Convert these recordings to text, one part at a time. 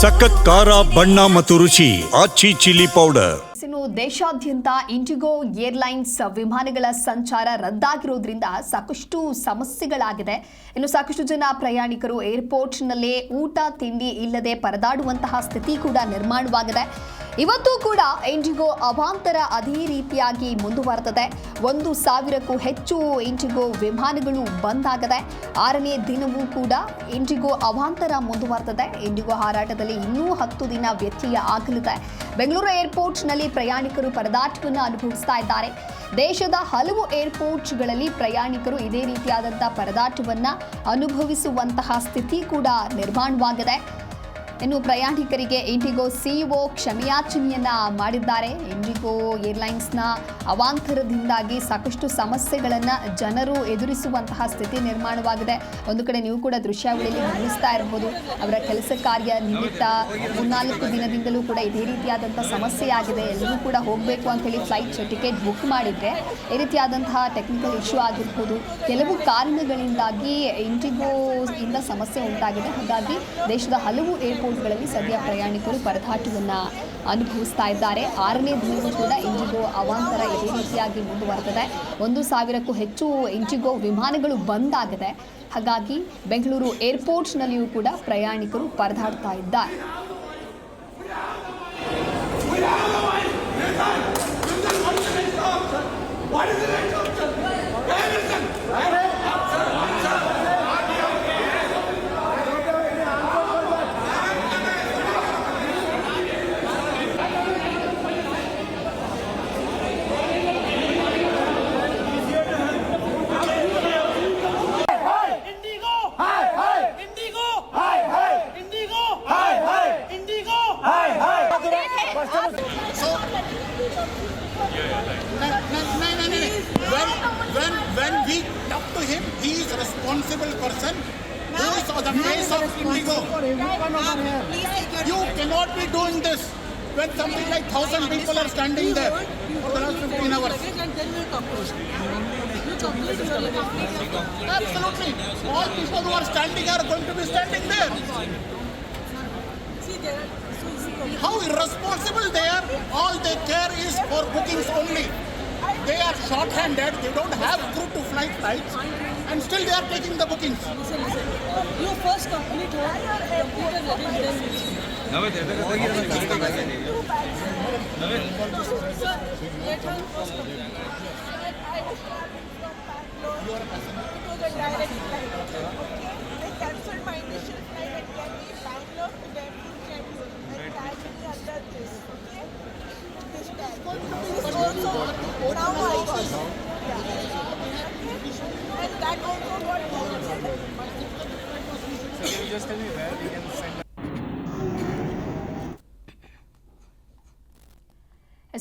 ಸಖತ್ ಖಾರ, ಬಣ್ಣ ಮತ್ತು ರುಚಿ, ಆಚಿ ಚಿಲ್ಲಿ ಪೌಡರ್. ಇನ್ನು ದೇಶಾದ್ಯಂತ ಇಂಡಿಗೋ ಏರ್ಲೈನ್ಸ್ ವಿಮಾನಗಳ ಸಂಚಾರ ರದ್ದಾಗಿರೋದ್ರಿಂದ ಸಾಕಷ್ಟು ಸಮಸ್ಯೆಗಳಾಗಿದೆ. ಇನ್ನು ಸಾಕಷ್ಟು ಜನ ಪ್ರಯಾಣಿಕರು ಏರ್ಪೋರ್ಟ್ನಲ್ಲೇ ಊಟ, ತಿಂಡಿ ಇಲ್ಲದೆ ಪರದಾಡುವಂತಹ ಸ್ಥಿತಿ ಕೂಡ ನಿರ್ಮಾಣವಾಗಿದೆ. ಇವತ್ತು ಕೂಡ ಇಂಡಿಗೋ ಅಭಾಂತರ ಅದೇ ರೀತಿಯಾಗಿ ಮುಂದುವರೆದಿದೆ. ಒಂದು ಸಾವಿರಕ್ಕೂ ಹೆಚ್ಚು ಇಂಡಿಗೋ ವಿಮಾನಗಳು ಬಂದ್ ಆಗದೆ ಆರನೇ ದಿನವೂ ಕೂಡ ಇಂಡಿಗೋ ಅಭಾಂತರ ಮುಂದುವರೆದಿದೆ. ಇಂಡಿಗೋ ಹಾರಾಟದಲ್ಲಿ ಇನ್ನೂ ಹತ್ತು ದಿನ ವ್ಯತ್ಯಯ ಆಗಲಿದೆ. ಬೆಂಗಳೂರು ಏರ್ಪೋರ್ಟ್ನಲ್ಲಿ ಪ್ರಯಾಣಿಕರು ಪರದಾಟವನ್ನು ಅನುಭವಿಸ್ತಾ ಇದ್ದಾರೆ. ದೇಶದ ಹಲವು ಏರ್ಪೋರ್ಟ್ಗಳಲ್ಲಿ ಪ್ರಯಾಣಿಕರು ಇದೇ ರೀತಿಯಾದಂಥ ಪರದಾಟವನ್ನು ಅನುಭವಿಸುವಂತಹ ಸ್ಥಿತಿ ಕೂಡ ನಿರ್ಮಾಣವಾಗಿದೆ. ಇನ್ನು ಪ್ರಯಾಣಿಕರಿಗೆ ಇಂಡಿಗೋ ಸಿಇಒ ಕ್ಷಮೆಯಾಚನೆಯನ್ನ ಮಾಡಿದ್ದಾರೆ. ಇಂಡಿಗೋ ಏರ್ಲೈನ್ಸ್ನ ಅವಾಂತರದಿಂದಾಗಿ ಸಾಕಷ್ಟು ಸಮಸ್ಯೆಗಳನ್ನು ಜನರು ಎದುರಿಸುವಂತಹ ಸ್ಥಿತಿ ನಿರ್ಮಾಣವಾಗಿದೆ. ಒಂದು ಕಡೆ ನೀವು ಕೂಡ ದೃಶ್ಯಾವಳಿಯಲ್ಲಿ ಗಮನಿಸ್ತಾ ಇರಬಹುದು. ಅವರ ಕೆಲಸ ಕಾರ್ಯ ನಿಮಿತ್ತ ಮೂರ್ನಾಲ್ಕು ದಿನದಿಂದಲೂ ಕೂಡ ಇದೇ ರೀತಿಯಾದಂಥ ಸಮಸ್ಯೆ ಆಗಿದೆ ಎಲ್ಲರೂ ಕೂಡ ಹೋಗಬೇಕು ಅಂತೇಳಿ ಫ್ಲೈಟ್ ಟಿಕೆಟ್ ಬುಕ್ ಮಾಡಿದ್ರೆ ಈ ರೀತಿಯಾದಂತಹ ಟೆಕ್ನಿಕಲ್ ಇಶ್ಯೂ ಆಗಿರ್ಬೋದು. ಕೆಲವು ಕಾರಣಗಳಿಂದಾಗಿ ಇಂಡಿಗೋ ಇಂದ ಸಮಸ್ಯೆ ಉಂಟಾಗಿದೆ. ಹಾಗಾಗಿ ದೇಶದ ಹಲವು ಕೋಚ್ಗಳಲ್ಲಿ ಸದ್ಯ ಪ್ರಯಾಣಿಕರು ಪರದಾಟವನ್ನು ಅನುಭವಿಸ್ತಾ ಇದ್ದಾರೆ ಆರನೇ ದಿನವೂ ಕೂಡ ಇಂಜಿಗೋ ಅವಾಂತರ ಇದೇ ರೀತಿಯಾಗಿ ಮುಂದುವರೆದಿದೆ ಒಂದು ಸಾವಿರಕ್ಕೂ ಹೆಚ್ಚು ಇಂಜಿಗೋ ವಿಮಾನಗಳು ಬಂದಾಗಿದೆ ಹಾಗಾಗಿ ಬೆಂಗಳೂರು ಏರ್ಪೋರ್ಟ್ನಲ್ಲಿಯೂ ಕೂಡ ಪ್ರಯಾಣಿಕರು ಪರದಾಡ್ತಾ ಇದ್ದಾರೆ What is it? On the face of Indigo. You cannot be doing this when something like thousand people are standing there for the last 15 hours. Absolutely. All people who are standing are going to be standing there. How irresponsible they are. All they care is for bookings only. They are short-handed. They don't have crew to fly flights, and still they are taking the bookings. Listen. You first complete what computer Now I So can you just tell me where we can send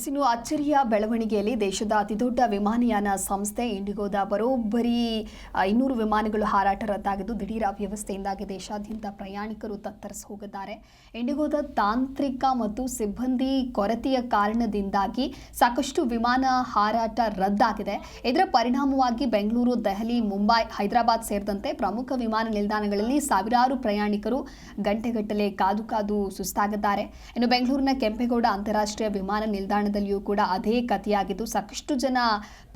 ಇನ್ನು ಅಚ್ಚರಿಯ ಬೆಳವಣಿಗೆಯಲ್ಲಿ ದೇಶದ ಅತಿದೊಡ್ಡ ವಿಮಾನಯಾನ ಸಂಸ್ಥೆ ಇಂಡಿಗೋದ ಬರೋಬ್ಬರಿ ಇನ್ನೂರು ವಿಮಾನಗಳು ಹಾರಾಟ ರದ್ದಾಗಿದ್ದು ದಿಢೀರ ವ್ಯವಸ್ಥೆಯಿಂದಾಗಿ ದೇಶಾದ್ಯಂತ ಪ್ರಯಾಣಿಕರು ತತ್ತರಿಸಿ ಹೋಗಿದ್ದಾರೆ ಇಂಡಿಗೋದ ತಾಂತ್ರಿಕ ಮತ್ತು ಸಿಬ್ಬಂದಿ ಕೊರತೆಯ ಕಾರಣದಿಂದಾಗಿ ಸಾಕಷ್ಟು ವಿಮಾನ ಹಾರಾಟ ರದ್ದಾಗಿದೆ. ಇದರ ಪರಿಣಾಮವಾಗಿ ಬೆಂಗಳೂರು, ದೆಹಲಿ, ಮುಂಬೈ, ಹೈದರಾಬಾದ್ ಸೇರಿದಂತೆ ಪ್ರಮುಖ ವಿಮಾನ ನಿಲ್ದಾಣಗಳಲ್ಲಿ ಸಾವಿರಾರು ಪ್ರಯಾಣಿಕರು ಗಂಟೆಗಟ್ಟಲೆ ಕಾದು ಕಾದು ಸುಸ್ತಾಗಿದ್ದಾರೆ. ಇನ್ನು ಬೆಂಗಳೂರಿನ ಕೆಂಪೇಗೌಡ ಅಂತಾರಾಷ್ಟ್ರೀಯ ವಿಮಾನ ನಿಲ್ದಾಣದಲ್ಲಿಯೂ ಕೂಡ ಅದೇ ಕಥೆಯಾಗಿದ್ದು ಸಾಕಷ್ಟು ಜನ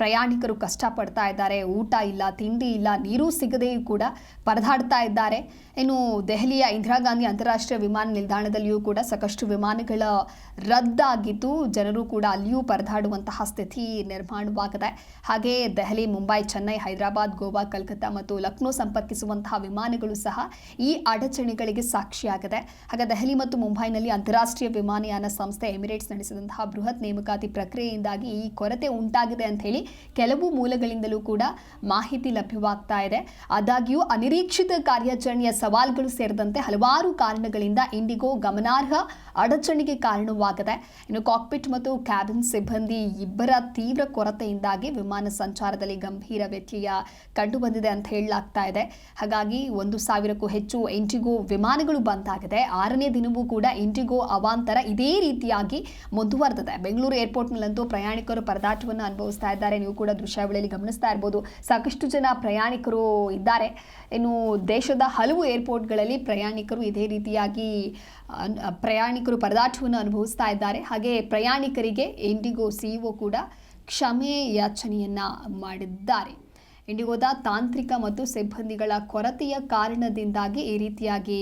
ಪ್ರಯಾಣಿಕರು ಕಷ್ಟಪಡ್ತಾ ಇದ್ದಾರೆ, ಊಟ ಇಲ್ಲ, ತಿಂಡಿ ಇಲ್ಲ, ನೀರು ಸಿಗದೆಯೂ ಕೂಡ ಪರದಾಡ್ತಾ ಇದ್ದಾರೆ. ಇನ್ನು ದೆಹಲಿಯ ಇಂದಿರಾ ಗಾಂಧಿ ಅಂತಾರಾಷ್ಟ್ರೀಯ ವಿಮಾನ ನಿಲ್ದಾಣದಲ್ಲಿಯೂ ಕೂಡ ಸಾಕಷ್ಟು ವಿಮಾನಗಳ ರದ್ದಾಗಿದ್ದು, ಜನರು ಕೂಡ ಅಲ್ಲಿಯೂ ಪರದಾಡುವಂತಹ ಸ್ಥಿತಿ ನಿರ್ಮಾಣವಾಗಿದೆ. ಹಾಗೆ ದೆಹಲಿ, ಮುಂಬೈ, ಚೆನ್ನೈ, ಹೈದರಾಬಾದ್, ಗೋವಾ, ಕಲ್ಕತ್ತಾ ಮತ್ತು ಲಕ್ನೋ ಸಂಪರ್ಕಿಸುವಂತಹ ವಿಮಾನಗಳು ಸಹ ಈ ಅಡಚಣೆಗಳಿಗೆ ಸಾಕ್ಷಿಯಾಗಿದೆ. ಹಾಗೆ ದೆಹಲಿ ಮತ್ತು ಮುಂಬೈನಲ್ಲಿ ಅಂತಾರಾಷ್ಟ್ರೀಯ ವಿಮಾನಯಾನ ಸಂಸ್ಥೆ ಎಮಿರೇಟ್ಸ್ ನಡೆಸಿದಂತಹ ಬೃಹತ್ ನೇಮಕಾತಿ ಪ್ರಕ್ರಿಯೆಯಿಂದಾಗಿ ಈ ಕೊರತೆ ಉಂಟಾಗಿದೆ ಅಂತ ಹೇಳಿ ಕೆಲವು ಮೂಲಗಳಿಂದಲೂ ಕೂಡ ಮಾಹಿತಿ ಲಭ್ಯವಾಗ್ತಾ ಇದೆ. ಆದಾಗ್ಯೂ ಅನಿರೀಕ್ಷಿತ ಕಾರ್ಯಾಚರಣೆಯ ಸವಾಲುಗಳು ಸೇರಿದಂತೆ ಹಲವಾರು ಕಾರಣಗಳಿಂದ ಇಂಡಿಗೋ ಗಮನಾರ್ಹ ಅಡಚಣೆಗೆ ಕಾರಣವಾಗಿದೆ, ಇನ್ನು ಕಾಕ್ಪಿಟ್ ಮತ್ತು ಕ್ಯಾಬಿನ್ ಸಿಬ್ಬಂದಿ ಇಬ್ಬರ ತೀವ್ರ ಕೊರತೆಯಿಂದಾಗಿ ವಿಮಾನ ಸಂಚಾರದಲ್ಲಿ ಗಂಭೀರ ವ್ಯತ್ಯಯ ಕಂಡುಬಂದಿದೆ ಅಂತ ಹೇಳಲಾಗ್ತಾ ಇದೆ. ಹಾಗಾಗಿ ಒಂದು ಸಾವಿರಕ್ಕೂ ಹೆಚ್ಚು ಇಂಡಿಗೋ ವಿಮಾನಗಳು ಬಂದಾಗಿದೆ. ಆರನೇ ದಿನವೂ ಕೂಡ ಇಂಡಿಗೋ ಅವಾಂತರ ಇದೇ ರೀತಿಯಾಗಿ ಮುಂದುವರೆದಿದೆ. ಬೆಂಗಳೂರು ಏರ್ಪೋರ್ಟ್ನಲ್ಲಂತೂ ಪ್ರಯಾಣಿಕರು ಪರದಾಟವನ್ನು ಅನುಭವಿಸ್ತಾ ಇದ್ದಾರೆ. ನೀವು ಕೂಡ ದೃಶ್ಯಾವಳಿಯಲ್ಲಿ ಗಮನಿಸ್ತಾ ಇರ್ಬೋದು. ಸಾಕಷ್ಟು ಜನ ಪ್ರಯಾಣಿಕರು ಇದ್ದಾರೆ. ಇನ್ನು ದೇಶದ ಹಲವು ಏರ್ಪೋರ್ಟ್ಗಳಲ್ಲಿ ಪ್ರಯಾಣಿಕರು ಇದೇ ರೀತಿಯಾಗಿ ಪ್ರಯಾಣಿಕರು ಪರದಾಟವನ್ನು ಅನುಭವಿಸ್ತಾ ಇದ್ದಾರೆ. ಹಾಗೆ ಪ್ರಯಾಣಿಕರಿಗೆ ಇಂಡಿಗೋ ಸಿಇಒ ಕೂಡ ಕ್ಷಮೆ ಯಾಚನೆಯನ್ನ ಮಾಡಿದ್ದಾರೆ. ಇಂಡಿಗೋದ ತಾಂತ್ರಿಕ ಮತ್ತು ಸಿಬ್ಬಂದಿಗಳ ಕೊರತೆಯ ಕಾರಣದಿಂದಾಗಿ ಈ ರೀತಿಯಾಗಿ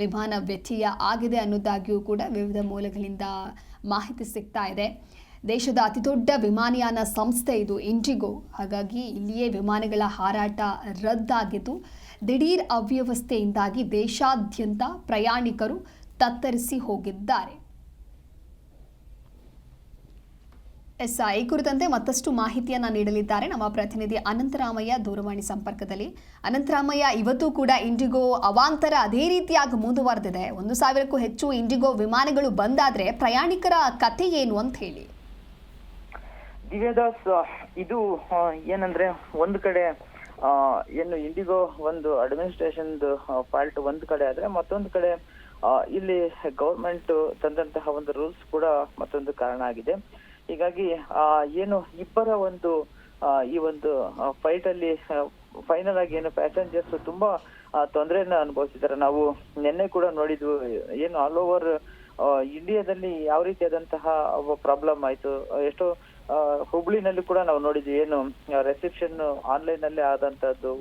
ವಿಮಾನ ವ್ಯತ್ಯಯ ಆಗಿದೆ ಅನ್ನೋದಾಗಿಯೂ ಕೂಡ ವಿವಿಧ ಮೂಲಗಳಿಂದ ಮಾಹಿತಿ ಸಿಗ್ತಾ ಇದೆ. ದೇಶದ ಅತಿದೊಡ್ಡ ವಿಮಾನಯಾನ ಸಂಸ್ಥೆ ಇದು ಇಂಡಿಗೋ. ಹಾಗಾಗಿ ಇಲ್ಲಿಯೇ ವಿಮಾನಗಳ ಹಾರಾಟ ರದ್ದಾಗಿದ್ದು, ದಿಢೀರ್ ಅವ್ಯವಸ್ಥೆಯಿಂದಾಗಿ ದೇಶಾದ್ಯಂತ ಪ್ರಯಾಣಿಕರು ತತ್ತರಿಸಿ ಹೋಗಿದ್ದಾರೆ. ಎಸ್ ಈ ಕುರಿತಂತೆ ಮತ್ತಷ್ಟು ಮಾಹಿತಿಯನ್ನು ನೀಡಲಿದ್ದಾರೆ ನಮ್ಮ ಪ್ರತಿನಿಧಿ ಅನಂತರಾಮಯ್ಯ ದೂರವಾಣಿ ಸಂಪರ್ಕದಲ್ಲಿ. ಅನಂತರಾಮಯ್ಯ, ಇವತ್ತು ಕೂಡ ಇಂಡಿಗೋ ಅವಾಂತರ ಅದೇ ರೀತಿಯಾಗಿ ಮುಂದುವರೆದಿದೆ. ಒಂದು ಸಾವಿರಕ್ಕೂ ಹೆಚ್ಚು ಇಂಡಿಗೋ ವಿಮಾನಗಳು ಬಂದಾದ್ರೆ ಪ್ರಯಾಣಿಕರ ಕಥೆ ಏನು ಅಂತ ಹೇಳಿ. ದಿವ್ಯದಾಸ್ ಇದು ಏನಂದ್ರೆ ಒಂದು ಕಡೆ ಏನು ಇಂಡಿಗೋ ಒಂದು ಅಡ್ಮಿನಿಸ್ಟ್ರೇಷನ್ ಫಾಲ್ಟ್ ಒಂದು ಕಡೆ ಆದ್ರೆ ಮತ್ತೊಂದು ಕಡೆ ಇಲ್ಲಿ ಗೌರ್ಮೆಂಟ್ ತಂದಂತಹ ಒಂದು ರೂಲ್ಸ್ ಕೂಡ ಮತ್ತೊಂದು ಕಾರಣ ಆಗಿದೆ. ಹೀಗಾಗಿ ಏನು ಇಬ್ಬರ ಒಂದು ಈ ಒಂದು ಫೈಟ್ ಅಲ್ಲಿ ಫೈನಲ್ ಆಗಿ ಏನು ಪ್ಯಾಸೆಂಜರ್ಸ್ ತುಂಬಾ ತೊಂದರೆಯನ್ನ ಅನುಭವಿಸಿದ್ದಾರೆ. ನಾವು ನಿನ್ನೆ ಕೂಡ ನೋಡಿದ್ವು, ಏನು ಆಲ್ ಓವರ್ ಇಂಡಿಯಾದಲ್ಲಿ ಯಾವ ರೀತಿಯಾದಂತಹ ಪ್ರಾಬ್ಲಮ್ ಆಯ್ತು, ಎಷ್ಟೋ ಹುಬ್ಳಿನಲ್ಲಿ ಕೂಡ ನಾವು ನೋಡಿದ್ವಿ ಏನು ರಿಸೆಪ್ಷನ್ ಆನ್ಲೈನ್ ಅಲ್ಲೇ ಆದಂತದ್ದು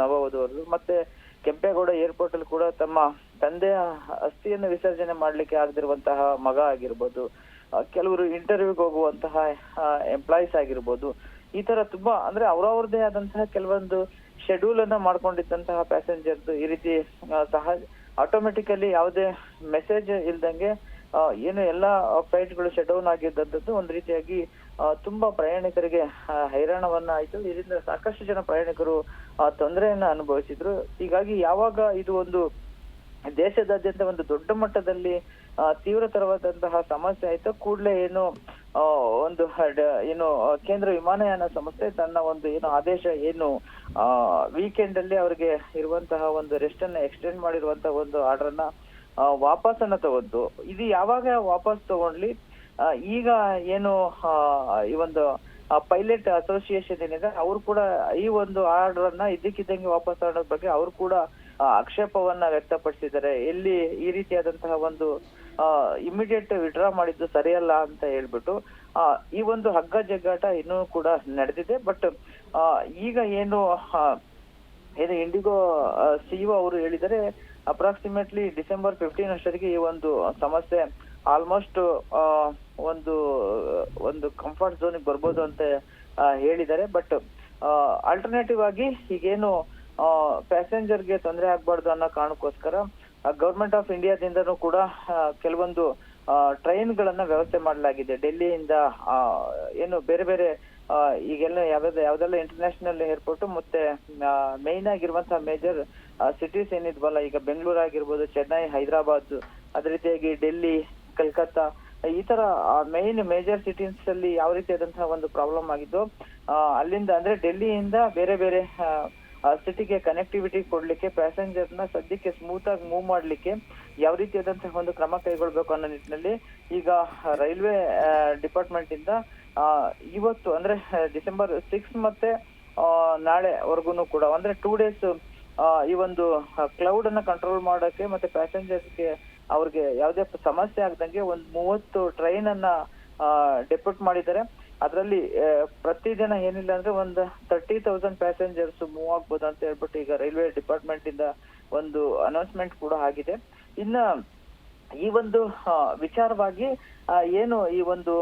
ನವವಧುವರು ಮತ್ತೆ ಕೆಂಪೇಗೌಡ ಏರ್ಪೋರ್ಟ್ ಅಲ್ಲಿ ಕೂಡ ತಮ್ಮ ತಂದೆಯ ಅಸ್ಥಿಯನ್ನು ವಿಸರ್ಜನೆ ಮಾಡ್ಲಿಕ್ಕೆ ಆಗದಿರುವಂತಹ ಮಗ ಆಗಿರ್ಬೋದು ಕೆಲವರು ಇಂಟರ್ವ್ಯೂಗೆ ಹೋಗುವಂತಹ ಎಂಪ್ಲಾಯೀಸ್ ಆಗಿರ್ಬೋದು. ಈ ತರ ತುಂಬಾ, ಅಂದ್ರೆ ಅವರವ್ರದೇ ಆದಂತಹ ಕೆಲವೊಂದು ಶೆಡ್ಯೂಲ್ ಅನ್ನ ಮಾಡ್ಕೊಂಡಿದ್ದಂತಹ ಪ್ಯಾಸೆಂಜರ್ದು ಈ ರೀತಿ ಸಹ ಆಟೋಮೆಟಿಕಲಿ ಯಾವುದೇ ಮೆಸೇಜ್ ಇಲ್ದಂಗೆ ಏನು ಎಲ್ಲಾ ಫ್ಲೈಟ್ಗಳು ಶಟ್ ಡೌನ್ ಆಗಿದ್ದಂಥದ್ದು ಒಂದ್ ರೀತಿಯಾಗಿ ತುಂಬಾ ಪ್ರಯಾಣಿಕರಿಗೆ ಹೈರಾಣವನ್ನ ಆಯ್ತು ಇದರಿಂದ ಸಾಕಷ್ಟು ಜನ ಪ್ರಯಾಣಿಕರು ಆ, ತೊಂದರೆಯನ್ನ ಅನುಭವಿಸಿದ್ರು. ಹೀಗಾಗಿ ಯಾವಾಗ ಇದು ಒಂದು ದೇಶದಾದ್ಯಂತ ಒಂದು ದೊಡ್ಡ ಮಟ್ಟದಲ್ಲಿ ತೀವ್ರತರವಾದಂತಹ ಸಮಸ್ಯೆ ಆಯ್ತು ಕೂಡಲೇ ಏನು ಒಂದು ಏನು ಕೇಂದ್ರ ವಿಮಾನಯಾನ ಸಂಸ್ಥೆ ತನ್ನ ಒಂದು ಏನು ಆದೇಶ ಏನು ವೀಕೆಂಡ್ ಅಲ್ಲಿ ಅವರಿಗೆ ಇರುವಂತಹ ಒಂದು ರೆಸ್ಟ್ ಅನ್ನ ಎಕ್ಸ್ಟೆಂಡ್ ಮಾಡಿರುವಂತಹ ಒಂದು ಆರ್ಡರ್ ಅನ್ನ ವಾಪಸ್ ಅನ್ನ ತಗೊಂಡು ಇದು ಯಾವಾಗ ವಾಪಸ್ ತಗೊಂಡ್ಲಿ? ಈಗ ಏನು ಈ ಒಂದು ಪೈಲಟ್ ಅಸೋಸಿಯೇಷನ್ ಏನಿದೆ ಅವರು ಕೂಡ ಈ ಒಂದು ಆರ್ಡರ್ ಅನ್ನ ಇದ್ದಕ್ಕಿದ್ದಂಗೆ ವಾಪಸ್ ತಗೊಳ್ಳೋದ್ ಬಗ್ಗೆ ಅವರು ಕೂಡ ಆ, ಆಕ್ಷೇಪವನ್ನ ವ್ಯಕ್ತಪಡಿಸಿದ್ದಾರೆ. ಎಲ್ಲಿ ಈ ರೀತಿಯಾದಂತಹ ಒಂದು ಇಮಿಡಿಯೇಟ್ ವಿಡ್ರಾ ಮಾಡಿದ್ದು ಸರಿಯಲ್ಲ ಅಂತ ಹೇಳ್ಬಿಟ್ಟು ಆ, ಈ ಒಂದು ಹಗ್ಗ ಜಗ್ಗಾಟ ಇನ್ನೂ ಕೂಡ ನಡೆದಿದೆ. ಬಟ್ ಈಗ ಏನು ಏನು ಇಂಡಿಗೋ ಸಿಇಒ ಅವರು ಹೇಳಿದರೆ ಅಪ್ರಾಕ್ಸಿಮೇಟ್ಲಿ ಡಿಸೆಂಬರ್ ಫಿಫ್ಟೀನ್ ಅಷ್ಟರಿಗೆ ಈ ಒಂದು ಸಮಸ್ಯೆ ಆಲ್ಮೋಸ್ಟ್ ಒಂದು ಒಂದು ಕಂಫರ್ಟ್ ಝೋನಿಗೆ ಬರ್ಬೋದು ಅಂತ ಹೇಳಿದ್ದಾರೆ. ಬಟ್ ಆಲ್ಟರ್ನೇಟಿವ್ ಆಗಿ ಈಗೇನು ಪ್ಯಾಸೆಂಜರ್ಗೆ ತೊಂದರೆ ಆಗ್ಬಾರ್ದು ಅನ್ನೋ ಕಾರಣಕ್ಕೋಸ್ಕರ ಗೌರ್ಮೆಂಟ್ ಆಫ್ ಇಂಡಿಯಾದಿಂದನೂ ಕೂಡ ಕೆಲವೊಂದು ಟ್ರೈನ್ ಗಳನ್ನ ವ್ಯವಸ್ಥೆ ಮಾಡಲಾಗಿದೆ. ಡೆಲ್ಲಿಯಿಂದ ಏನು ಬೇರೆ ಬೇರೆ ಈಗೆಲ್ಲ ಯಾವ್ಯಾವ್ದು, ಯಾವ್ದೆಲ್ಲ ಇಂಟರ್ನ್ಯಾಷನಲ್ ಏರ್ಪೋರ್ಟ್ ಮತ್ತೆ ಮೇನ್ ಆಗಿರುವಂತಹ ಮೇಜರ್ ಸಿಟೀಸ್ ಏನಿದ್ವಲ್ಲ, ಈಗ ಬೆಂಗಳೂರು ಆಗಿರ್ಬೋದು, ಚೆನ್ನೈ, ಹೈದರಾಬಾದ್, ಅದೇ ರೀತಿಯಾಗಿ ಡೆಲ್ಲಿ ಕಲ್ಕತ್ತಾ ಈ ತರ ಮೈನ್ ಮೇಜರ್ ಸಿಟೀಸ್ ಅಲ್ಲಿ ಯಾವ ಆದಂತಹ ಒಂದು ಪ್ರಾಬ್ಲಮ್ ಆಗಿದ್ದು ಅಲ್ಲಿಂದ ಅಂದ್ರೆ ಡೆಲ್ಲಿಯಿಂದ ಬೇರೆ ಬೇರೆ ಸಿಟಿಗೆ ಕನೆಕ್ಟಿವಿಟಿ ಕೊಡ್ಲಿಕ್ಕೆ ಪ್ಯಾಸೆಂಜರ್ನ ಸದ್ಯಕ್ಕೆ ಸ್ಮೂತ್ ಆಗಿ ಮೂವ್ ಮಾಡ್ಲಿಕ್ಕೆ ಯಾವ ರೀತಿಯಾದಂತಹ ಒಂದು ಕ್ರಮ ಕೈಗೊಳ್ಬೇಕು ಅನ್ನೋ ನಿಟ್ಟಿನಲ್ಲಿ ಈಗ ರೈಲ್ವೆ ಡಿಪಾರ್ಟ್ಮೆಂಟ್ ಇಂದ ಇವತ್ತು ಅಂದ್ರೆ ಡಿಸೆಂಬರ್ ಸಿಕ್ಸ್ ಮತ್ತೆ ನಾಳೆ ನಾಳೆವರೆಗೂ ಕೂಡ ಅಂದ್ರೆ ಟೂ ಡೇಸ್ ಈ ಒಂದು ಕ್ಲೌಡ್ ಅನ್ನ ಕಂಟ್ರೋಲ್ ಮಾಡೋಕೆ ಮತ್ತೆ ಪ್ಯಾಸೆಂಜರ್ಸ್ಗೆ ಅವ್ರಿಗೆ ಯಾವುದೇ ಸಮಸ್ಯೆ ಆಗ್ದಂಗೆ ಒಂದ್ ಮೂವತ್ತು ಟ್ರೈನ್ ಅನ್ನ ಡೆಪ್ಯೂಟ್ ಮಾಡಿದ್ದಾರೆ. ಅದರಲ್ಲಿ ಪ್ರತಿದಿನ ಏನಿಲ್ಲ ಅಂದ್ರೆ ಒಂದು ತರ್ಟಿ ತೌಸಂಡ್ ಪ್ಯಾಸೆಂಜರ್ಸ್ ಮೂವ್ ಆಗ್ಬೋದು ಅಂತ ಹೇಳ್ಬಿಟ್ಟು ಈಗ ರೈಲ್ವೆ ಡಿಪಾರ್ಟ್ಮೆಂಟ್ ಇಂದ ಒಂದು ಅನೌನ್ಸ್ಮೆಂಟ್ ಕೂಡ ಆಗಿದೆ. ಇನ್ನ, ಈ ಒಂದು ವಿಚಾರವಾಗಿ ಏನು ಈ ಒಂದು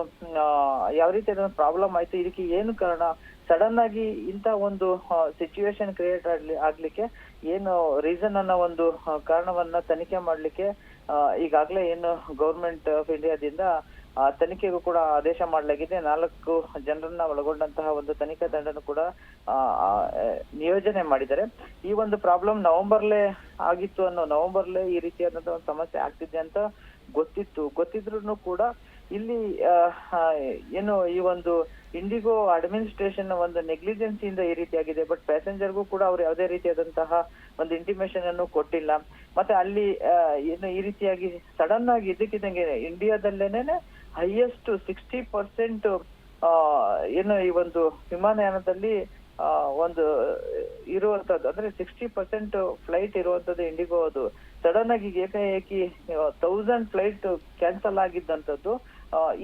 ಯಾವ ರೀತಿ ಪ್ರಾಬ್ಲಮ್ ಆಯ್ತು, ಇದಕ್ಕೆ ಏನು ಕಾರಣ? ಸಡನ್ ಆಗಿ ಇಂತ ಒಂದು ಸಿಚುವೇಶನ್ ಕ್ರಿಯೇಟ್ ಆಗ್ಲಿ, ಆಗ್ಲಿಕ್ಕೆ ಏನು ರೀಸನ್ ಅನ್ನೋ ಒಂದು ಕಾರಣವನ್ನ ತನಿಖೆ ಮಾಡ್ಲಿಕ್ಕೆ ಈಗಾಗ್ಲೇ ಏನು ಗೌರ್ಮೆಂಟ್ ಆಫ್ ಇಂಡಿಯಾದಿಂದ ತನಿಖೆಗೂ ಕೂಡ ಆದೇಶ ಮಾಡಲಾಗಿದೆ. ನಾಲ್ಕು ಜನರನ್ನ ಒಳಗೊಂಡಂತಹ ಒಂದು ತನಿಖಾ ತಂಡನು ಕೂಡ ನಿಯೋಜನೆ ಮಾಡಿದ್ದಾರೆ. ಈ ಒಂದು ಪ್ರಾಬ್ಲಮ್ ನವೆಂಬರ್ಲೇ ಆಗಿತ್ತು ಅನ್ನೋ, ನವೆಂಬರ್ಲೇ ಈ ರೀತಿಯಾದಂತಹ ಒಂದು ಸಮಸ್ಯೆ ಆಗ್ತಿದೆ ಅಂತ ಗೊತ್ತಿತ್ತು. ಗೊತ್ತಿದ್ರು ಕೂಡ ಇಲ್ಲಿ ಏನು ಈ ಒಂದು ಇಂಡಿಗೋ ಅಡ್ಮಿನಿಸ್ಟ್ರೇಷನ್ ಒಂದು ನೆಗ್ಲಿಜೆನ್ಸಿಯಿಂದ ಈ ರೀತಿಯಾಗಿದೆ. ಬಟ್ ಪ್ಯಾಸೆಂಜರ್ಗೂ ಕೂಡ ಅವ್ರು ಯಾವುದೇ ರೀತಿಯಾದಂತಹ ಒಂದು ಇಂಟಿಮೇಶನ್ ಅನ್ನು ಕೊಟ್ಟಿಲ್ಲ. ಮತ್ತೆ ಅಲ್ಲಿ ಏನು ಈ ರೀತಿಯಾಗಿ ಸಡನ್ ಆಗಿ ಇದ್ದಕ್ಕಿದ್ದಂಗೆ ಇಂಡಿಯಾದಲ್ಲೇನೆ ಹೈಯೆಸ್ಟ್ ಸಿಕ್ಸ್ಟಿ ಪರ್ಸೆಂಟ್ ಏನು ಈ ಒಂದು ವಿಮಾನಯಾನದಲ್ಲಿ ಒಂದು ಇರುವಂತದ್ದು ಅಂದ್ರೆ ಸಿಕ್ಸ್ಟಿ ಪರ್ಸೆಂಟ್ ಫ್ಲೈಟ್ ಇರುವಂತದ್ದು ಇಂಡಿಗೋ ಅದು. ಸಡನ್ ಆಗಿ ಏಕಾಏಕಿ ತೌಸಂಡ್ ಫ್ಲೈಟ್ ಕ್ಯಾನ್ಸಲ್ ಆಗಿದ್ದಂಥದ್ದು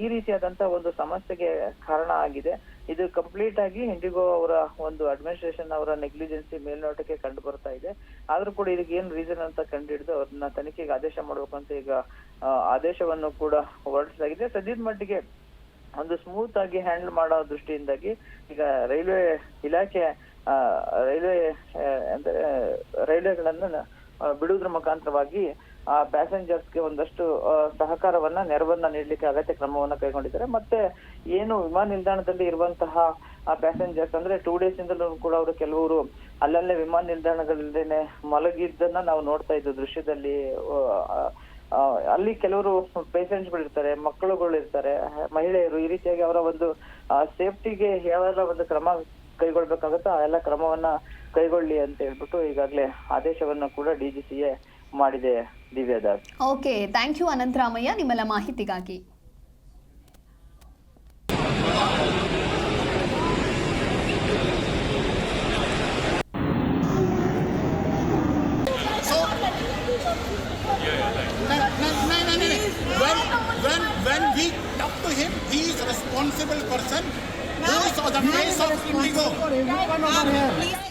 ಈ ರೀತಿಯಾದಂತ ಒಂದು ಸಮಸ್ಯೆಗೆ ಕಾರಣ ಆಗಿದೆ. ಇದು ಕಂಪ್ಲೀಟ್ ಆಗಿ ಇಂಡಿಗೋ ಅವರ ಒಂದು ಅಡ್ಮಿನಿಸ್ಟ್ರೇಷನ್ ಅವರ ನೆಗ್ಲಿಜೆನ್ಸಿ ಮೇಲ್ನೋಟಕ್ಕೆ ಕಂಡು ಬರ್ತಾ ಇದೆ. ಆದ್ರೂ ಕೂಡ ಇದಕ್ಕೆ ಏನ್ ರೀಸನ್ ಅಂತ ಕಂಡುಹಿಡಿದು ಅವ್ರನ್ನ ತನಿಖೆಗೆ ಆದೇಶ ಮಾಡಬೇಕು ಅಂತ ಈಗ ಆದೇಶವನ್ನು ಕೂಡ ಹೊರಡಿಸಲಾಗಿದೆ. ಸದ್ಯದ ಮಟ್ಟಿಗೆ ಒಂದು ಸ್ಮೂತ್ ಆಗಿ ಹ್ಯಾಂಡಲ್ ಮಾಡೋ ದೃಷ್ಟಿಯಿಂದಾಗಿ ಈಗ ರೈಲ್ವೆ ಇಲಾಖೆ ರೈಲ್ವೆ ಅಂದ್ರೆ ರೈಲ್ವೆಗಳನ್ನ ಬಿಡುವುದರ ಮುಖಾಂತರವಾಗಿ ಪ್ಯಾಸೆಂಜರ್ಸ್ಗೆ ಒಂದಷ್ಟು ಆ, ಸಹಕಾರವನ್ನ ನೆರವನ್ನ ನೀಡಲಿಕ್ಕೆ ಅಗತ್ಯ ಕ್ರಮವನ್ನ ಕೈಗೊಂಡಿದ್ದಾರೆ. ಮತ್ತೆ ಏನು ವಿಮಾನ ನಿಲ್ದಾಣದಲ್ಲಿ ಇರುವಂತಹ ಆ ಪ್ಯಾಸೆಂಜರ್ಸ್ ಅಂದ್ರೆ ಟೂ ಡೇಸ್ ಇಂದಲೂ ಕೂಡ ಅವರು ಕೆಲವರು ಅಲ್ಲಲ್ಲೇ ವಿಮಾನ ನಿಲ್ದಾಣಗಳಲ್ಲೇನೆ ಮಲಗಿದ್ದನ್ನ ನಾವು ನೋಡ್ತಾ ಇದ್ದ ದೃಶ್ಯದಲ್ಲಿ. ಆ, ಆ, ಅಲ್ಲಿ ಕೆಲವರು ಪೇಷಂಟ್ಸ್ಗಳು ಇರ್ತಾರೆ ಮಕ್ಕಳುಗಳು ಇರ್ತಾರೆ ಮಹಿಳೆಯರು ಈ ರೀತಿಯಾಗಿ ಅವರ ಒಂದು ಸೇಫ್ಟಿಗೆ ಯಾವೆಲ್ಲ ಒಂದು ಕ್ರಮ ಕೈಗೊಳ್ಬೇಕಾಗುತ್ತೋ ಆ ಎಲ್ಲ ಕ್ರಮವನ್ನ ಕೈಗೊಳ್ಳಿ ಅಂತ ಹೇಳ್ಬಿಟ್ಟು ಈಗಾಗಲೇ ಆದೇಶವನ್ನು ಕೂಡ ಡಿಜಿಸಿಎ ಮಾಡಿದೆ Divya Das okay thank you Anantharamaiah ನಿಮ್ಮೆಲ್ಲ ಮಾಹಿತಿಗಾಗಿ So, no, no, no, no, no. When, when, when we talk to him, he is responsible person who is on the face of Indigo. Please